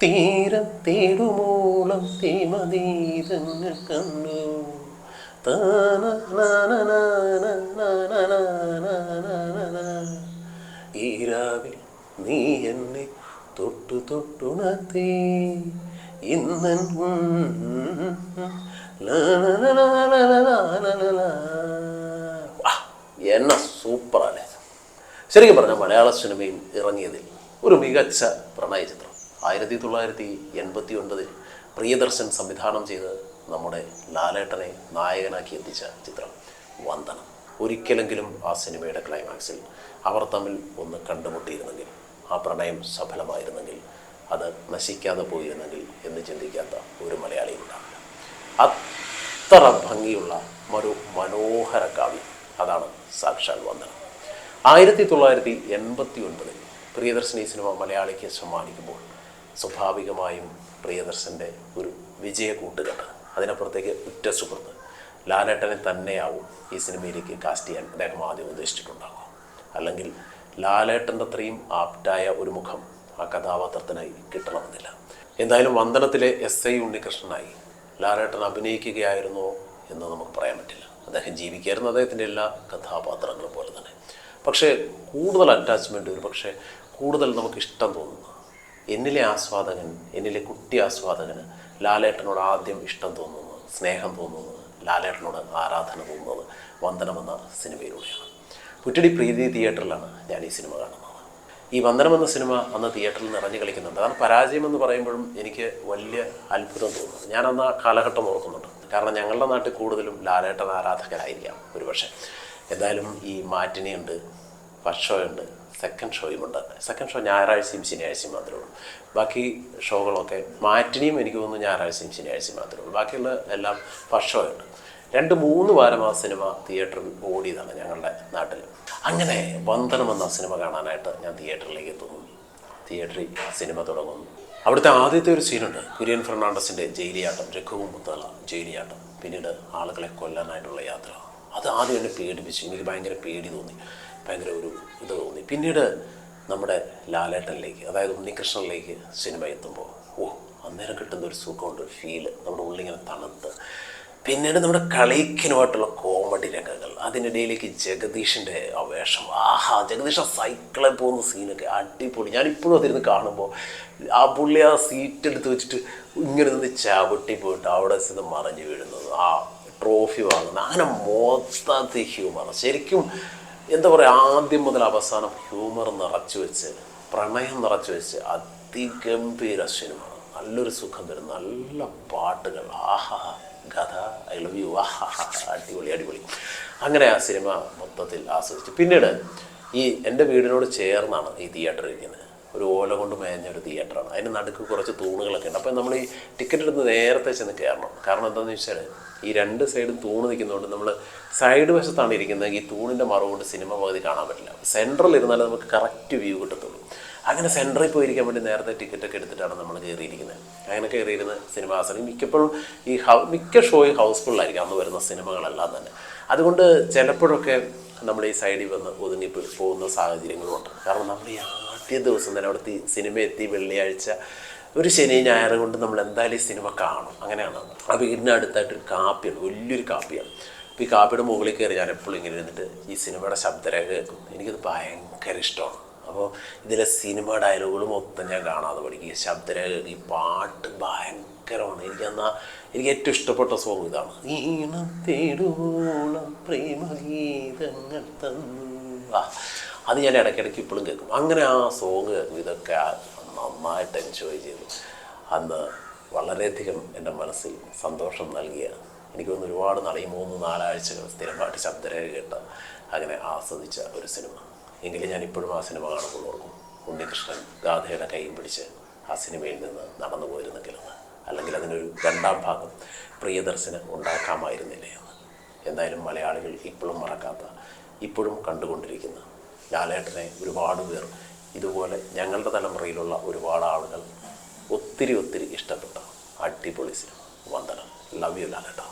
തീരം തേടുമോളം തീമതീരങ്ങൾ കണ്ടു. ഈരാവിൽ നീ എന്നെ തൊട്ടു തൊട്ടുണത്തി ഇന്നൻ എന്ന സൂപ്പറാണ് ശരിക്കും പറഞ്ഞാൽ മലയാള സിനിമയിൽ ഇറങ്ങിയതിൽ ഒരു മികച്ച പ്രണയ ചിത്രം ആയിരത്തി തൊള്ളായിരത്തി എൺപത്തി ഒൻപതിൽ പ്രിയദർശൻ സംവിധാനം ചെയ്ത് നമ്മുടെ ലാലേട്ടനെ നായകനാക്കി എത്തിച്ച ചിത്രം വന്ദനം. ഒരിക്കലെങ്കിലും ആ സിനിമയുടെ ക്ലൈമാക്സിൽ അവർ തമ്മിൽ ഒന്ന് കണ്ടുമുട്ടിയിരുന്നെങ്കിൽ ആ പ്രണയം സഫലമായിരുന്നെങ്കിൽ അത് നശിക്കാതെ പോയിരുന്നെങ്കിൽ എന്ന് ചിന്തിക്കാത്ത ഒരു മലയാളി ഉണ്ടാവില്ല. അത്ര ഭംഗിയുള്ള ഒരു മനോഹര കാവ്യം അതാണ് സാക്ഷാൽ വന്ദനം. ആയിരത്തി തൊള്ളായിരത്തി എൺപത്തി ഒൻപതിൽ പ്രിയദർശിനി സിനിമ മലയാളിക്ക് സമ്മാനിക്കുമ്പോൾ സ്വാഭാവികമായും പ്രിയദർശന്റെ ഒരു വിജയ കൂട്ടുകെട്ട് അതിനപ്പുറത്തേക്ക് ഉറ്റ സുഹൃത്ത്. ലാലേട്ടനെ തന്നെയാവും ഈ സിനിമയിലേക്ക് കാസ്റ്റ് ചെയ്യാൻ അദ്ദേഹം ആദ്യം ഉദ്ദേശിച്ചിട്ടുണ്ടാകും അല്ലെങ്കിൽ ലാലേട്ടന്റെ അത്രയും ആപ്റ്റായ ഒരു മുഖം ആ കഥാപാത്രത്തിനായി കിട്ടണമെന്നില്ല. എന്തായാലും വന്ദനത്തിലെ എസ് ഐ ഉണ്ണികൃഷ്ണനായി ലാലേട്ടൻ അഭിനയിക്കുകയായിരുന്നോ എന്ന് നമുക്ക് പറയാൻ പറ്റില്ല. അദ്ദേഹം ജീവിക്കായിരുന്നു അദ്ദേഹത്തിന്റെ എല്ലാ കഥാപാത്രങ്ങളും പോലെ തന്നെ. പക്ഷേ കൂടുതൽ അറ്റാച്ച്മെന്റ് ഒരു പക്ഷേ കൂടുതൽ നമുക്ക് ഇഷ്ടം തോന്നുന്നു. എന്നിലെ ആസ്വാദകൻ എന്നിലെ കുട്ടി ആസ്വാദകന് ലാലേട്ടനോട് ആദ്യം ഇഷ്ടം തോന്നുന്നത് സ്നേഹം തോന്നുന്നത് ലാലേട്ടനോട് ആരാധന തോന്നുന്നത് വന്ദനമെന്ന സിനിമയിലൂടെയാണ്. പുറ്റടി പ്രീതി തിയേറ്ററിലാണ് ഞാൻ ഈ സിനിമ കാണുന്നത്. ഈ വന്ദനം എന്ന സിനിമ അന്ന് തിയേറ്ററിൽ നിറഞ്ഞു കളിക്കുന്നുണ്ട്. അതാണ് പരാജയം എന്ന് പറയുമ്പോഴും എനിക്ക് വലിയ അത്ഭുതം തോന്നുന്നു ഞാൻ അന്ന് ആ കാലഘട്ടം ഓർക്കുന്നുണ്ട്. കാരണം ഞങ്ങളുടെ നാട്ടിൽ കൂടുതലും ലാലേട്ടൻ ആരാധകരായിരിക്കാം ഒരുപക്ഷെ. എന്തായാലും ഈ മാറ്റിനിയുണ്ട് ഉണ്ട് സെക്കൻഡ് ഷോയും ഉണ്ട്. സെക്കൻഡ് ഷോ ഞായറാഴ്ചയും ശനിയാഴ്ചയും മാത്രമേ ഉള്ളൂ. ബാക്കി ഷോകളൊക്കെ മാറ്റിനിയും എനിക്ക് തോന്നുന്നു ഞായറാഴ്ചയും ശനിയാഴ്ചയും മാത്രമേ ഉള്ളൂ. ബാക്കിയുള്ള എല്ലാം ഫസ്റ്റ് ഷോ ഉണ്ട് രണ്ട് മൂന്ന് വാരം ആ സിനിമ തിയേറ്ററിൽ ഓടിയതാണ് ഞങ്ങളുടെ നാട്ടിൽ. അങ്ങനെ വന്ദനം എന്ന സിനിമ കാണാനായിട്ട് ഞാൻ തിയേറ്ററിലേക്ക് എത്തുന്നു. തിയേറ്ററിൽ സിനിമ തുടങ്ങുന്നു. അവിടുത്തെ ആദ്യത്തെ ഒരു സീനുണ്ട് കുര്യൻ ഫെർണാണ്ടസിന്റെ ജയിലിയാട്ടം രഘുവും മുത്തല ജയിലിയാട്ടം. പിന്നീട് ആളുകളെ കൊല്ലാനായിട്ടുള്ള യാത്ര. അത് ആദ്യം എന്നെ പേടിപ്പിച്ചു. എനിക്ക് ഭയങ്കര പേടി തോന്നി. ഭയങ്കര ഒരു ഇത് തോന്നി. പിന്നീട് നമ്മുടെ ലാലേട്ടനിലേക്ക് അതായത് ഉണ്ണികൃഷ്ണനിലേക്ക് സിനിമ എത്തുമ്പോൾ ഓ അന്നേരം കിട്ടുന്ന ഒരു സുഖമുണ്ട് ഒരു ഫീൽ നമ്മുടെ ഉള്ളിങ്ങനെ തണുത്ത്. പിന്നീട് നമ്മുടെ കളിക്കിനുമായിട്ടുള്ള കോമഡി രംഗങ്ങൾ അതിനിടയിലേക്ക് ജഗദീഷിന്റെ അവേഷം വേഷം ആഹാ ജഗദീഷ് ആ സൈക്കിളിൽ പോകുന്ന സീനൊക്കെ അടിപൊളി. ഞാനിപ്പോഴും അതിരുന്ന് കാണുമ്പോൾ ആ പുള്ളി ആ സീറ്റ് എടുത്ത് വെച്ചിട്ട് ഇങ്ങനെ നിന്ന് ചവിട്ടി പോയിട്ട് അവിടെ ചെന്ന് മറിഞ്ഞു വീഴുന്നത് ആ ട്രോഫി വാങ്ങുന്നത് അങ്ങനെ മൊത്തത്തിൽ ഹ്യൂമർ ശരിക്കും എന്താ പറയുക ആദ്യം മുതൽ അവസാനം ഹ്യൂമർ നിറച്ചു വെച്ച് പ്രണയം നിറച്ചു വെച്ച് അതിഗംഭീര സിനിമ. നല്ലൊരു സുഖം തരും. നല്ല പാട്ടുകൾ. ആഹാ കഥ ഐ ലവ് യു ആഹാ അടിപൊളി അടിപൊളി. അങ്ങനെ ആ സിനിമ മൊത്തത്തിൽ ആസ്വദിച്ചു. പിന്നീട് ഈ എന്റെ വീടിനോട് ചേർന്നാണ് ഈ തിയേറ്റർ ഇരിക്കുന്നത്. ഒരു ഓല കൊണ്ട് മേഞ്ഞ ഒരു തിയേറ്ററാണ്. അതിന് നടുക്ക് കുറച്ച് തൂണുകളൊക്കെ ഉണ്ട്. അപ്പം നമ്മൾ ഈ ടിക്കറ്റ് എടുത്ത് നേരത്തെ ചെന്ന് കയറണം. കാരണം എന്താണെന്ന് വെച്ചാൽ ഈ രണ്ട് സൈഡും തൂണ് നിൽക്കുന്നതുകൊണ്ട് നമ്മൾ സൈഡ് വശത്താണ് ഇരിക്കുന്നത്. ഈ തൂണിന്റെ മറവുകൊണ്ട് സിനിമ പകുതി കാണാൻ പറ്റില്ല. സെൻട്രൽ ഇരുന്നാലേ നമുക്ക് കറക്റ്റ് വ്യൂ കിട്ടത്തുള്ളൂ. അങ്ങനെ സെന്ററിൽ പോയിരിക്കാൻ വേണ്ടി നേരത്തെ ടിക്കറ്റൊക്കെ എടുത്തിട്ടാണ് നമ്മൾ കയറിയിരിക്കുന്നത്. അങ്ങനെ കയറിയിരുന്ന സിനിമ ആസ്വദിക്കും മിക്കപ്പോഴും ഈ ഹൗ മിക്ക ഷോയും ഹൗസ്ഫുള്ളായിരിക്കും അന്ന് വരുന്ന സിനിമകളെല്ലാം തന്നെ. അതുകൊണ്ട് ചിലപ്പോഴൊക്കെ നമ്മൾ ഈ സൈഡിൽ വന്ന് ഒതുങ്ങി പോകുന്ന സാഹചര്യങ്ങളുമുണ്ട് കാരണം നമ്മൾ ആദ്യ ദിവസം തന്നെ അവിടെ സിനിമ എത്തി വെള്ളിയാഴ്ച. ഒരു ശനി ഞായറും കൊണ്ട് നമ്മൾ എന്തായാലും ഈ സിനിമ കാണും. അങ്ങനെയാണ് ആ വീടിന് അടുത്തായിട്ടൊരു കാപ്പിയാണ്. വലിയൊരു കാപ്പിയാണ്. അപ്പോൾ ഈ കാപ്പിയുടെ മുകളിൽ കയറി ഞാൻ എപ്പോഴും ഇങ്ങനെ ഇരുന്നിട്ട് ഈ സിനിമയുടെ ശബ്ദരേഖ കേൾക്കും. എനിക്കത് ഭയങ്കര ഇഷ്ടമാണ്. അപ്പോൾ ഇതിലെ സിനിമ ഡയലോഗുകൾ മൊത്തം ഞാൻ കാണാതെ പഠിക്കും ശബ്ദരേഖ ഈ പാട്ട് ഭയങ്കരമാണ്. എനിക്ക് എന്നാ എനിക്ക് ഏറ്റവും ഇഷ്ടപ്പെട്ട സോങ് ഇതാണ്. ഈണം തേടോളം പ്രേമഗീതങ്ങൾ തന്നു. അത് ഞാൻ ഇടയ്ക്കിടയ്ക്ക് ഇപ്പോഴും കേൾക്കും. അങ്ങനെ ആ സോങ് കേൾക്കും ഇതൊക്കെ നന്നായിട്ട് എൻജോയ് ചെയ്തു. അന്ന് വളരെയധികം എന്റെ മനസ്സിൽ സന്തോഷം നൽകിയ എനിക്ക് തോന്നുന്നു ഒരുപാട് നാളെ ഈ മൂന്ന് നാലാഴ്ചകൾ സ്ഥിരമായിട്ട് ശബ്ദരേഖ കേട്ട് അങ്ങനെ ആസ്വദിച്ച ഒരു സിനിമ. എങ്കിലും ഞാൻ ഇപ്പോഴും ആ സിനിമ കാണുമ്പോൾ ഓർക്കും ഉണ്ണികൃഷ്ണൻ ഗാഥയുടെ കൈയും പിടിച്ച് ആ സിനിമയിൽ നിന്ന് നടന്നു പോയിരുന്നെങ്കിലെന്ന് അല്ലെങ്കിൽ അതിനൊരു രണ്ടാം ഭാഗം പ്രിയദർശന് ഉണ്ടാക്കാമായിരുന്നില്ലേ എന്ന്. എന്തായാലും മലയാളികൾ ഇപ്പോഴും മറക്കാത്ത ഇപ്പോഴും കണ്ടുകൊണ്ടിരിക്കുന്ന ലാലേട്ടനെ ഒരുപാട് പേർ ഇതുപോലെ ഞങ്ങളുടെ തലമുറയിലുള്ള ഒരുപാട് ആളുകൾ ഒത്തിരി ഒത്തിരി ഇഷ്ടപ്പെട്ട അടിപൊളി സിനിമ വന്ദനം. ലവ് യു ലാലേട്ട.